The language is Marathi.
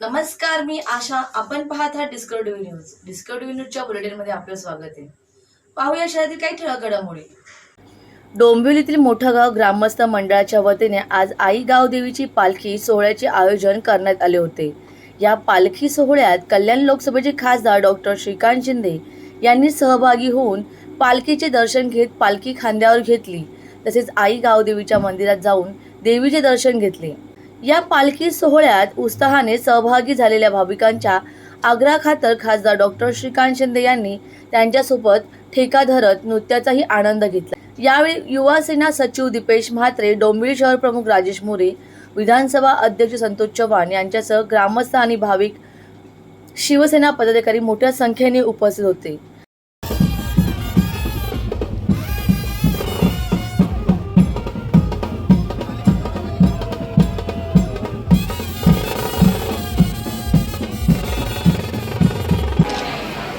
नमस्कार मी आशा. आपण पाहत आहात डिस्कवरी न्यूज डिस्कवरी न्यूजच्या बुलेटिनमध्ये आपलं स्वागत आहे. पाहूया शहरातील काही ठळक घडामोडी डोंबिवलीतील मोठं गाव ग्रामस्थ मंडळाच्या वतीने आज आई गाव देवीची पालखी सोहळ्याचे आयोजन करण्यात आले होते. या पालखी सोहळ्यात कल्याण लोकसभेचे खासदार डॉक्टर श्रीकांत शिंदे यांनी सहभागी होऊन पालखीचे दर्शन घेत पालखी खांद्यावर घेतली. तसेच आई गाव देवीच्या मंदिरात जाऊन देवीचे दर्शन घेतले. या पालखी सोहळ्यात उत्साहाने सहभागी झालेल्या भाविकांच्या आग्राखातर खासदार डॉक्टर श्रीकांत शिंदे यांनी त्यांच्यासोबत ठेका धरत नृत्याचाही आनंद घेतला. यावेळी युवा सेना सचिव दीपेश म्हात्रे डोंबिवली शहर प्रमुख राजेश मोरे विधानसभा अध्यक्ष संतोष चव्हाण यांच्यासह ग्रामस्थ आणि भाविक शिवसेना पदाधिकारी मोठ्या संख्येने उपस्थित होते.